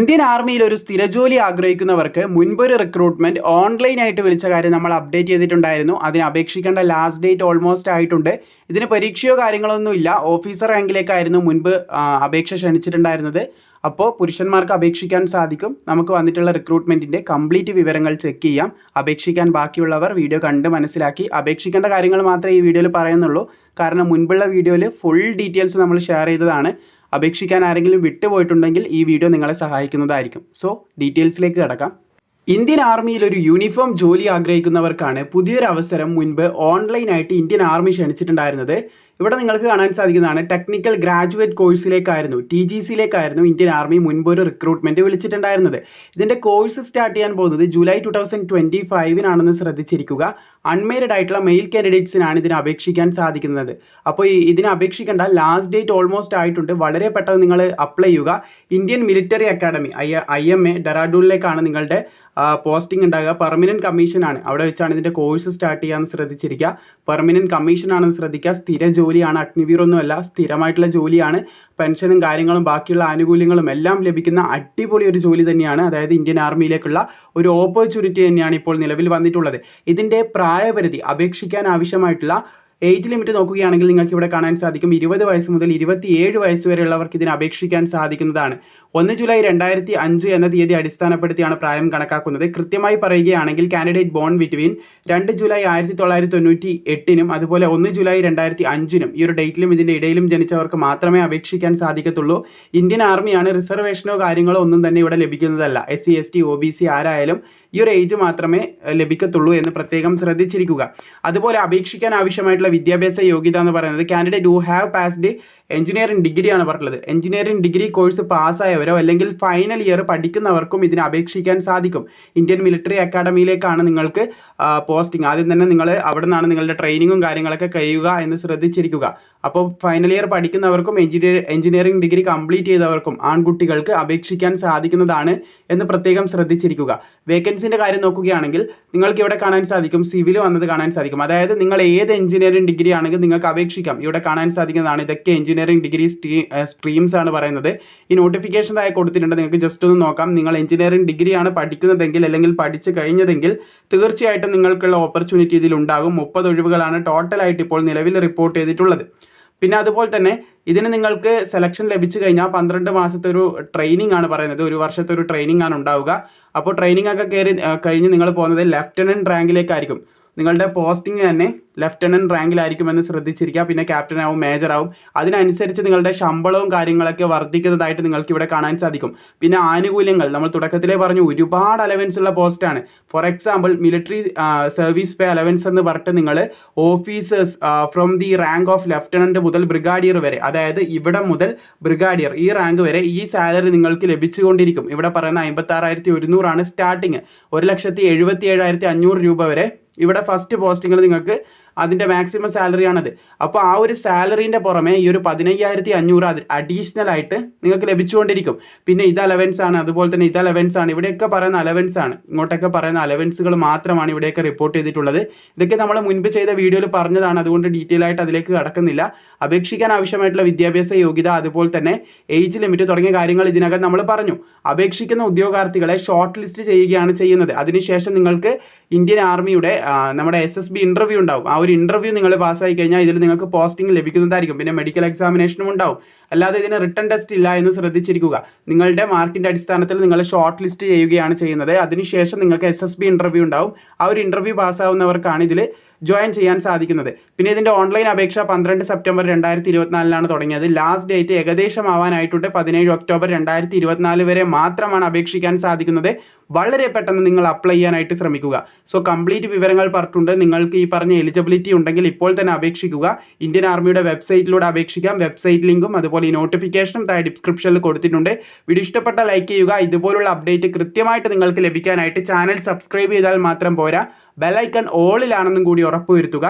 Indian ആർമിയിൽ ഒരു സ്ഥിരജോലി ആഗ്രഹിക്കുന്നവർക്ക് മുൻപൊരു റിക്രൂട്ട്മെന്റ് ഓൺലൈൻ ആയിട്ട് വിളിച്ച കാര്യം നമ്മൾ അപ്ഡേറ്റ് ചെയ്തിട്ടുണ്ടായിരുന്നു. അതിന് അപേക്ഷിക്കേണ്ട ലാസ്റ്റ് ഡേറ്റ് ഓൾമോസ്റ്റ് ആയിട്ടുണ്ട്. ഇതിന് പരീക്ഷയോ കാര്യങ്ങളൊന്നും ഇല്ല. ഓഫീസർ റാങ്കിലേക്കായിരുന്നു മുൻപ് അപേക്ഷ ക്ഷണിച്ചിട്ടുണ്ടായിരുന്നത്. അപ്പോൾ പുരുഷന്മാർക്ക് അപേക്ഷിക്കാൻ സാധിക്കും. നമുക്ക് വന്നിട്ടുള്ള റിക്രൂട്ട്മെന്റിന്റെ കംപ്ലീറ്റ് വിവരങ്ങൾ ചെക്ക് ചെയ്യാം. അപേക്ഷിക്കാൻ ബാക്കിയുള്ളവർ വീഡിയോ കണ്ട് മനസ്സിലാക്കി. അപേക്ഷിക്കേണ്ട കാര്യങ്ങൾ മാത്രമേ ഈ വീഡിയോയിൽ പറയുന്നുള്ളൂ. കാരണം മുൻപുള്ള വീഡിയോയിൽ ഫുൾ ഡീറ്റെയിൽസ് നമ്മൾ ഷെയർ ചെയ്തതാണ്. അപേക്ഷിക്കാൻ ആരെങ്കിലും വിട്ടുപോയിട്ടുണ്ടെങ്കിൽ ഈ വീഡിയോ നിങ്ങളെ സഹായിക്കുന്നതായിരിക്കും. സോ ഡീറ്റെയിൽസിലേക്ക് കിടക്കാം. ഇന്ത്യൻ ആർമിയിൽ ഒരു യൂണിഫോം ജോലി ആഗ്രഹിക്കുന്നവർക്കാണ് പുതിയൊരു അവസരം മുൻപ് ഓൺലൈനായിട്ട് ഇന്ത്യൻ ആർമി ക്ഷണിച്ചിട്ടുണ്ടായിരുന്നത്. ഇവിടെ നിങ്ങൾക്ക് കാണാൻ സാധിക്കുന്നതാണ് ടെക്നിക്കൽ ഗ്രാജുവേറ്റ് കോഴ്സിലേക്കായിരുന്നു ടി ജി സിയിലേക്കായിരുന്നു ഇന്ത്യൻ ആർമി മുൻപ് ഒരു റിക്രൂട്ട്മെന്റ് വിളിച്ചിട്ടുണ്ടായിരുന്നത്. ഇതിന്റെ കോഴ്സ് സ്റ്റാർട്ട് ചെയ്യാൻ പോകുന്നത് ജൂലൈ ടു തൗസൻഡ് ട്വന്റി ഫൈവിനാണെന്ന് ശ്രദ്ധിച്ചിരിക്കുക. അൺമേരിഡ് ആയിട്ടുള്ള മെയിൽ കാൻഡിഡേറ്റ്സിനാണ് ഇതിന് അപേക്ഷിക്കാൻ സാധിക്കുന്നത്. അപ്പോൾ ഇതിനെ അപേക്ഷിക്കേണ്ട ലാസ്റ്റ് ഡേറ്റ് ഓൾമോസ്റ്റ് ആയിട്ടുണ്ട്. വളരെ പെട്ടെന്ന് നിങ്ങൾ അപ്ലൈ ചെയ്യുക. Indian military academy I I M A ഡെറാഡൂണിലേക്കാണ് നിങ്ങളുടെ പോസ്റ്റിംഗ് ഉണ്ടാകുക. പെർമനന്റ് കമ്മീഷൻ ആണ്. അവിടെ വെച്ചാണ് ഇതിന്റെ കോഴ്സ് സ്റ്റാർട്ട് ചെയ്യാൻ ശ്രദ്ധിച്ചിരിക്കുക. പെർമനന്റ് കമ്മീഷൻ ആണെന്ന് ശ്രദ്ധിക്കുക. സ്ഥിര ജോലിയാണ് അഗ്നിവീർ ഒന്നുമല്ല സ്ഥിരമായിട്ടുള്ള ജോലിയാണ് പെൻഷനും കാര്യങ്ങളും ബാക്കിയുള്ള ആനുകൂല്യങ്ങളും എല്ലാം ലഭിക്കുന്ന അടിപൊളി ഒരു ജോലി തന്നെയാണ് അതായത് ഇന്ത്യൻ ആർമിയിലേക്കുള്ള ഒരു ഓപ്പർച്യൂണിറ്റി തന്നെയാണ് ഇപ്പോൾ നിലവിൽ വന്നിട്ടുള്ളത്. ഇതിന്റെ പ്രായപരിധി അപേക്ഷിക്കാൻ ആവശ്യമായിട്ടുള്ള ഏജ് ലിമിറ്റ് നോക്കുകയാണെങ്കിൽ നിങ്ങൾക്ക് ഇവിടെ കാണാൻ സാധിക്കും. ഇരുപത് വയസ്സ് മുതൽ ഇരുപത്തിയേഴ് വയസ്സ് വരെയുള്ളവർക്ക് ഇതിന് അപേക്ഷിക്കാൻ സാധിക്കുന്നതാണ്. ഒന്ന് ജൂലൈ രണ്ടായിരത്തി അഞ്ച് എന്ന തീയതി അടിസ്ഥാനപ്പെടുത്തിയാണ് പ്രായം കണക്കാക്കുന്നത്. കൃത്യമായി പറയുകയാണെങ്കിൽ കാൻഡിഡേറ്റ് ബോൺ ബിറ്റ്വീൻ രണ്ട് ജൂലൈ ആയിരത്തി തൊള്ളായിരത്തി തൊണ്ണൂറ്റി എട്ടിനും അതുപോലെ ഒന്ന് ജൂലൈ രണ്ടായിരത്തി അഞ്ചിനും ഈ ഒരു ഡേറ്റിലും ഇതിന്റെ ഇടയിലും ജനിച്ചവർക്ക് മാത്രമേ അപേക്ഷിക്കാൻ സാധിക്കത്തുള്ളൂ. ഇന്ത്യൻ ആർമിയാണ് റിസർവേഷനോ കാര്യങ്ങളോ ഒന്നും തന്നെ ഇവിടെ ലഭിക്കുന്നതല്ല. S C S T O B C ആരായാലും ഈ ഒരു ഏജ് മാത്രമേ ലഭിക്കത്തുള്ളൂ എന്ന് പ്രത്യേകം ശ്രദ്ധിച്ചിരിക്കുക. അതുപോലെ അപേക്ഷിക്കാൻ ആവശ്യമായിട്ടുള്ള വിദ്യാഭ്യാസ യോഗ്യത എന്ന് പറയുന്നത്. Candidate who have passed engineering ഡിഗ്രിയാണ് പറഞ്ഞിട്ടുള്ളത്. എഞ്ചിനീയറിംഗ് ഡിഗ്രി കോഴ്സ് പാസ്സായവരോ അല്ലെങ്കിൽ ഫൈനൽ ഇയർ പഠിക്കുന്നവർക്കും ഇതിന് അപേക്ഷിക്കാൻ സാധിക്കും. ഇന്ത്യൻ മിലിറ്ററി അക്കാഡമിയിലേക്കാണ് നിങ്ങൾക്ക് പോസ്റ്റിംഗ് ആദ്യം തന്നെ നിങ്ങൾ അവിടെ നിന്നാണ് നിങ്ങളുടെ ട്രെയിനിങ്ങും കാര്യങ്ങളൊക്കെ കഴിയുക എന്ന് ശ്രദ്ധിച്ചിരിക്കുക. അപ്പോൾ ഫൈനൽ ഇയർ പഠിക്കുന്നവർക്കും എഞ്ചിനീയർ എഞ്ചിനീയറിംഗ് ഡിഗ്രി കംപ്ലീറ്റ് ചെയ്തവർക്കും ആൺകുട്ടികൾക്ക് അപേക്ഷിക്കാൻ സാധിക്കുന്നതാണ് എന്ന് പ്രത്യേകം ശ്രദ്ധിച്ചിരിക്കുക. വേക്കൻസിന്റെ കാര്യം നോക്കുകയാണെങ്കിൽ നിങ്ങൾക്ക് ഇവിടെ കാണാൻ സാധിക്കും സിവിൽ വന്നത് കാണാൻ സാധിക്കും. അതായത് നിങ്ങൾ ഏത് എഞ്ചിനീയറിംഗ് ഡിഗ്രി ആണെങ്കിൽ നിങ്ങൾക്ക് അപേക്ഷിക്കാം. ഇവിടെ കാണാൻ സാധിക്കുന്നതാണ് ഇതൊക്കെ എഞ്ചിനീയറിംഗ് ഡിഗ്രി സ്ട്രീംസ് ആണ് പറയുന്നത്. ഈ നോട്ടിഫിക്കേഷൻ താഴെ കൊടുത്തിട്ടുണ്ട്. നിങ്ങൾക്ക് ജസ്റ്റ് ഒന്ന് നോക്കാം. നിങ്ങൾ എഞ്ചിനീയറിംഗ് ഡിഗ്രി ആണ് പഠിക്കുന്നതെങ്കിൽ അല്ലെങ്കിൽ പഠിച്ചു കഴിഞ്ഞതെങ്കിൽ തീർച്ചയായിട്ടും നിങ്ങൾക്കുള്ള ഓപ്പർച്യൂണിറ്റി ഇതിൽ ഉണ്ടാകും. മുപ്പത് ഒഴിവുകളാണ് ആയിട്ട് ഇപ്പോൾ നിലവിൽ റിപ്പോർട്ട് ചെയ്തിട്ടുള്ളത്. പിന്നെ അതുപോലെ തന്നെ ഇതിന് നിങ്ങൾക്ക് സെലക്ഷൻ ലഭിച്ചു കഴിഞ്ഞാൽ പന്ത്രണ്ട് മാസത്തെ ഒരു ട്രെയിനിങ് ആണ് പറയുന്നത്. ഒരു വർഷത്തെ ഒരു ട്രെയിനിങ് ആണ് ഉണ്ടാവുക. അപ്പോൾ ട്രെയിനിങ് ഒക്കെ കയറി കഴിഞ്ഞ് നിങ്ങൾ പോകുന്നത് ലെഫ്റ്റനന്റ് റാങ്കിലേക്കായിരിക്കും നിങ്ങളുടെ പോസ്റ്റിംഗ് തന്നെ ലെഫ്റ്റനന്റ് റാങ്കിലായിരിക്കുമെന്ന് ശ്രദ്ധിച്ചിരിക്കുക. പിന്നെ ക്യാപ്റ്റൻ ആവും മേജർ ആവും. അതിനനുസരിച്ച് നിങ്ങളുടെ ശമ്പളവും കാര്യങ്ങളൊക്കെ വർദ്ധിക്കുന്നതായിട്ട് നിങ്ങൾക്ക് ഇവിടെ കാണാൻ സാധിക്കും. പിന്നെ ആനുകൂല്യങ്ങൾ നമ്മൾ തുടക്കത്തിലേ പറഞ്ഞു ഒരുപാട് അലവൻസ് ഉള്ള പോസ്റ്റ് ആണ്. For example military service pay allowance എന്ന് പറഞ്ഞിട്ട് നിങ്ങൾ officers from the rank of lieutenant മുതൽ ബ്രിഗാഡിയർ വരെ അതായത് ഇവിടെ മുതൽ ബ്രിഗാഡിയർ ഈ റാങ്ക് വരെ ഈ സാലറി നിങ്ങൾക്ക് ലഭിച്ചുകൊണ്ടിരിക്കും. ഇവിടെ പറയുന്ന അമ്പത്തി ഒരുന്നൂറാണ് സ്റ്റാർട്ടിങ് ഒരു ലക്ഷത്തി എഴുപത്തി ഏഴായിരത്തി അഞ്ഞൂറ് രൂപ വരെ ഇവിടെ ഫസ്റ്റ് പോസ്റ്റിങ്ങിൽ നിങ്ങൾക്ക് അതിന്റെ മാക്സിമം സാലറി ആണത്. അപ്പോൾ ആ ഒരു സാലറിന്റെ പുറമെ ഈ ഒരു പതിനയ്യായിരത്തി അഞ്ഞൂറ് അത് അഡീഷണൽ ആയിട്ട് നിങ്ങൾക്ക് ലഭിച്ചുകൊണ്ടിരിക്കും. പിന്നെ ഇത് അലവൻസ് ആണ് അതുപോലെ തന്നെ ഇത് അലവൻസ് ആണ്. ഇവിടെയൊക്കെ പറയുന്ന അലവൻസ് ആണ്. ഇങ്ങോട്ടൊക്കെ പറയുന്ന അലവൻസുകൾ മാത്രമാണ് ഇവിടെയൊക്കെ റിപ്പോർട്ട് ചെയ്തിട്ടുള്ളത്. ഇതൊക്കെ നമ്മൾ മുൻപ് ചെയ്ത വീഡിയോയിൽ പറഞ്ഞതാണ്. അതുകൊണ്ട് ഡീറ്റെയിൽ ആയിട്ട് അതിലേക്ക് കടക്കുന്നില്ല. അപേക്ഷിക്കാൻ ആവശ്യമായിട്ടുള്ള വിദ്യാഭ്യാസ യോഗ്യത അതുപോലെ തന്നെ ഏജ് ലിമിറ്റ് തുടങ്ങിയ കാര്യങ്ങൾ ഇതിനകം നമ്മൾ പറഞ്ഞു. അപേക്ഷിക്കുന്ന ഉദ്യോഗാർത്ഥികളെ ഷോർട്ട് ലിസ്റ്റ് ചെയ്യുകയാണ് ചെയ്യുന്നത്. അതിനുശേഷം നിങ്ങൾക്ക് ഇന്ത്യൻ ആർമിയുടെ നമ്മുടെ എസ് എസ് ബി ഇന്റർവ്യൂ ഉണ്ടാവും. ആ ഒരു ഇന്റർവ്യൂ നിങ്ങൾ പാസ്സായി കഴിഞ്ഞാൽ ഇതിൽ നിങ്ങൾക്ക് പോസ്റ്റിംഗ് ലഭിക്കുന്നതായിരിക്കും. പിന്നെ മെഡിക്കൽ എക്സാമിനേഷനും ഉണ്ടാവും. അല്ലാതെ ഇതിന് റിട്ടേൺ ടെസ്റ്റ് ഇല്ല എന്ന് ശ്രദ്ധിച്ചിരിക്കുക. നിങ്ങളുടെ മാർക്കിന്റെ അടിസ്ഥാനത്തിൽ നിങ്ങൾ ഷോർട്ട് ലിസ്റ്റ് ചെയ്യുകയാണ് ചെയ്യുന്നത്. അതിനുശേഷം നിങ്ങൾക്ക് എസ് എസ് ബി ഇന്റർവ്യൂ ഉണ്ടാവും. ആ ഒരു ഇന്റർവ്യൂ പാസ്സാവുന്നവർക്കാണ് ഇതിൽ ജോയിൻ ചെയ്യാൻ സാധിക്കുന്നത്. പിന്നെ ഇതിന്റെ ഓൺലൈൻ അപേക്ഷ പന്ത്രണ്ട് സെപ്റ്റംബർ രണ്ടായിരത്തി ഇരുപത്തിനാലിലാണ് തുടങ്ങിയത്. ലാസ്റ്റ് ഡേറ്റ് ഏകദേശം ആവാനായിട്ടുണ്ട് പതിനേഴ് ഒക്ടോബർ രണ്ടായിരത്തി ഇരുപത്തിനാല് വരെ മാത്രമാണ് അപേക്ഷിക്കാൻ സാധിക്കുന്നത്. വളരെ പെട്ടെന്ന് നിങ്ങൾ അപ്ലൈ ചെയ്യാനായിട്ട് ശ്രമിക്കുക. സോ കംപ്ലീറ്റ് വിവരങ്ങൾ പറഞ്ഞിട്ടുണ്ട്. നിങ്ങൾക്ക് ഈ പറഞ്ഞ എലിജിബിലിറ്റി ഉണ്ടെങ്കിൽ ഇപ്പോൾ തന്നെ അപേക്ഷിക്കുക. ഇന്ത്യൻ ആർമിയുടെ വെബ്സൈറ്റിലൂടെ അപേക്ഷിക്കാം. വെബ്സൈറ്റ് ലിങ്കും അതുപോലെ ഈ നോട്ടിഫിക്കേഷനും താഴെ ഡിസ്ക്രിപ്ഷനിൽ കൊടുത്തിട്ടുണ്ട്. വീഡിയോ ഇഷ്ടപ്പെട്ട ലൈക്ക് ചെയ്യുക. ഇതുപോലുള്ള അപ്ഡേറ്റ് കൃത്യമായിട്ട് നിങ്ങൾക്ക് ലഭിക്കാനായിട്ട് ചാനൽ സബ്സ്ക്രൈബ് ചെയ്താൽ മാത്രം പോരാ. ബെൽ ഐക്കൺ ഓളിലാണെന്നും കൂടി ഉറപ്പുവരുത്തുക.